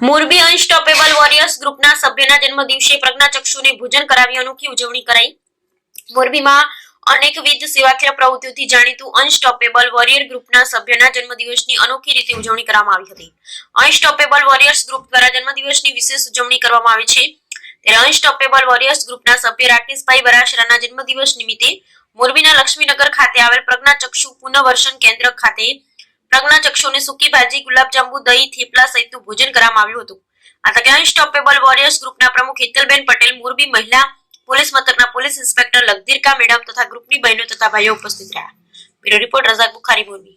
Morbi unstoppable warriors ગ્રુપના સભ્યના જન્મદિવસે પ્રજ્ઞાચક્ષુને ભોજન કરાવી અનોખી ઉજવણી કરાઈ. મોરબીમાં અનેકવિધ સેવાકીય પ્રવૃત્તિઓથી જાણીતું અનસ્ટોપેબલ વોરિયર ગ્રુપના સભ્યના જન્મદિવસની અનોખી રીતે ઉજવણી કરવામાં આવી હતી. અનસ્ટોપેબલ વોરિયર્સ ગ્રુપ દ્વારા જન્મદિવસની વિશેષ ઉજવણી કરવામાં આવે છે. ત્યારે અનસ્ટોપેબલ વોરિયર્સ ગ્રુપના સભ્ય રાકેશભાઈ બરાશરાના જન્મદિવસ નિમિત્તે મોરબીના લક્ષ્મીનગર ખાતે આવેલ પ્રજ્ઞાચક્ષુ પુનઃવર્ષણ કેન્દ્ર ખાતે પ્રજ્ઞાચક્ષુને સૂકી ભાજી, ગુલાબજાંબુ, દહીં, થેપલા સહિતનું ભોજન કરવામાં આવ્યું હતું. આ તકે અનસ્ટોપેબલ વોરિયર્સ ગ્રુપના પ્રમુખ હેતલબેન પટેલ, મોરબી મહિલા પોલીસ મથકના પોલીસ ઇન્સ્પેક્ટર લગદીરકા મેડમ તથા ગ્રુપની બહેનો તથા ભાઈઓ ઉપસ્થિત રહ્યા. Bureau report Razak Bukhari, Morbi.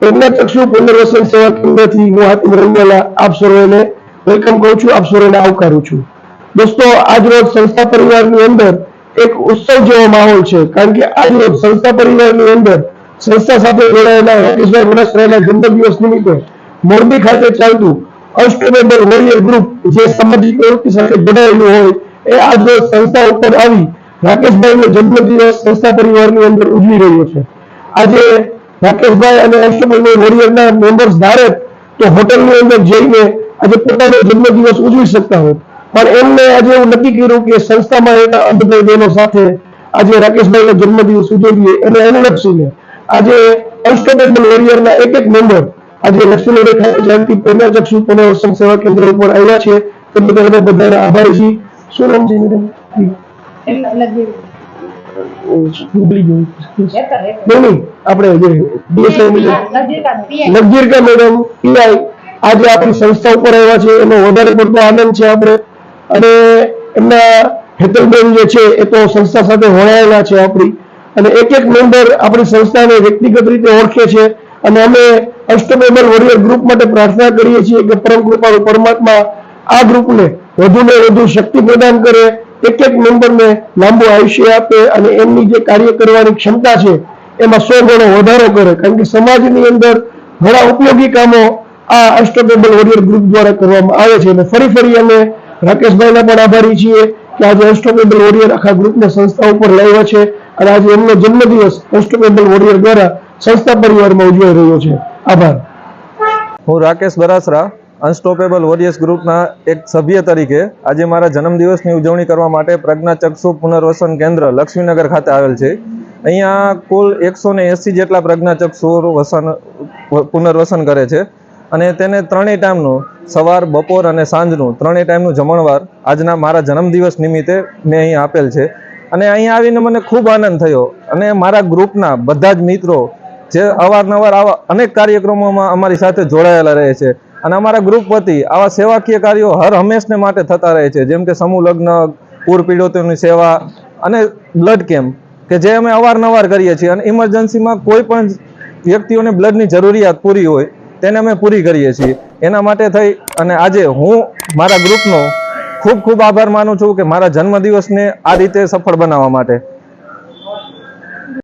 પ્રજ્ઞાચક્ષુ પુનર્વસન સેવા કેન્દ્રથી હું હાતિમ રંગેલા આપ સર્વેને વેલકમ કહું છું આપ સર્વેને આવકારું છું. દોસ્તો, આજ સંસ્થા પરિવારની અંદર એક ઉત્સવ જેવો માહોલ છે, કારણ કે આજ સંસ્થા પરિવારની અંદર સંસ્થા સાથે જોડાયેલા રાકેશભાઈ વનસરાયના જન્મદિવસ નિમિત્તે મોરબી ખાતે ચાલતું અનસ્ટેબલ વોરિયર ગ્રુપ જે સામાજિક પ્રવૃત્તિ સાથે જોડાયેલું હોય, એ આજ રોજ સંસ્થા ઉપર આવી રાકેશભાઈનો જન્મદિવસ સંસ્થા પરિવારની અંદર ઉજવી રહ્યો છે. આજે રાકેશભાઈ અને અનસ્ટેબલ વોરિયરના મેમ્બર્સ ધારે તો હોટલની અંદર જઈને આજે પોતાનો જન્મદિવસ ઉજવી શકતા હોત પણ એમને આજે એવું નક્કી કર્યું કે સંસ્થામાં એના અંધભાઈ બહેનો સાથે આજે રાકેશભાઈનો જન્મદિવસ ઉજવીએ એને અનુલક્ષીને. આજે અનસ્ટેબલ વોરિયરના એક એક મેમ્બર આજે લક્ષ્મી રેખા જયંતિ જાણતી ચક્ષુ પુનર્વસન સેવા કેન્દ્ર ઉપર આવ્યા છે. તે બધાને અમે આભારી છીએ. શું નામ છે ભૂલી ગયું. નહીં નહીં આપણે જે મેડમ પીઆઈ આજે આપણી સંસ્થા ઉપર આવ્યા છે એનો વધારે પડતો આનંદ છે આપણે. અને એમના હેતલબેન જે છે એ તો સંસ્થા સાથે વણાયેલા છે આપણી. અને એક એક મેમ્બર આપણી સંસ્થાને વ્યક્તિગત રીતે ઓળખે છે. અને અમે અષ્ટમેબલ વોરિયર ગ્રુપ માટે પ્રાર્થના કરીએ છીએ કે પરમ કૃપાળુ પરમાત્મા આ ગ્રુપને વધુને વધુ શક્તિ પ્રદાન કરે. એક એક મેમ્બરને લાંબુ આયુષ્ય આપે અને એમની જે કાર્ય કરવાની ક્ષમતા છે, એમાં સો ગણો વધારો કરે. કારણ કે સમાજની અંદર ઘણા ઉપયોગી કામો આ અષ્ટમેબલ વોરિયર ગ્રુપ દ્વારા કરવામાં આવે છે. અને ફરી ફરી અમે રાકેશભાઈના પણ આભારી છીએ કે આજે અષ્ટમેબલ વોરિયર આખા ગ્રુપને સંસ્થા ઉપર લાવ્યા છે અને આજે એમનો જન્મદિવસ અષ્ટમેબલ વોરિયર દ્વારા સંસ્થા પરિવારમાં ઉજવાઈ રહ્યો છે. આભાર. હું રાકેશ બરાસરા અનસ્ટોપેબલ વોરિયર્સ ગ્રુપના એક સભ્ય તરીકે આજે મારા જન્મદિવસની ઉજવણી કરવા માટે પ્રજ્ઞાચક્ષુ પુનર્વસન કેન્દ્ર લક્ષ્મીનગર ખાતે આવેલ છે. અહીંયા કુલ એકસો ને એંસી જેટલા પ્રજ્ઞાચક્ષુ વસન, પુનર્વસન કરે છે. અને તેને ત્રણેય ટાઈમનું સવાર, બપોર અને સાંજનું ત્રણેય ટાઈમનું જમણવાર આજના મારા જન્મદિવસ નિમિત્તે મેં અહીં આપેલ છે. અને અહીંયા આવીને મને ખૂબ આનંદ થયો. અને મારા ગ્રુપના બધા જ મિત્રો જે અવારનવાર આવા અનેક કાર્યક્રમોમાં અમારી સાથે જોડાયેલા રહે છે. અને અમારા ગ્રુપ વતી આવા સેવાકીય કાર્યો હર હંમેશને માટે થતા રહે છે. જેમ કે સમૂહ લગ્ન પૂર પીડિતોની સેવા અને બ્લડ કેમ્પ કે જે અમે અવારનવાર કરીએ છીએ. અને ઇમરજન્સીમાં કોઈ પણ વ્યક્તિઓને બ્લડની જરૂરિયાત પૂરી હોય, તેને અમે પૂરી કરીએ છીએ. એના માટે થઈ અને આજે હું મારા ગ્રુપનો ખૂબ ખૂબ આભાર માનું છું કે મારા જન્મદિવસને આ રીતે સફળ બનાવવા માટે.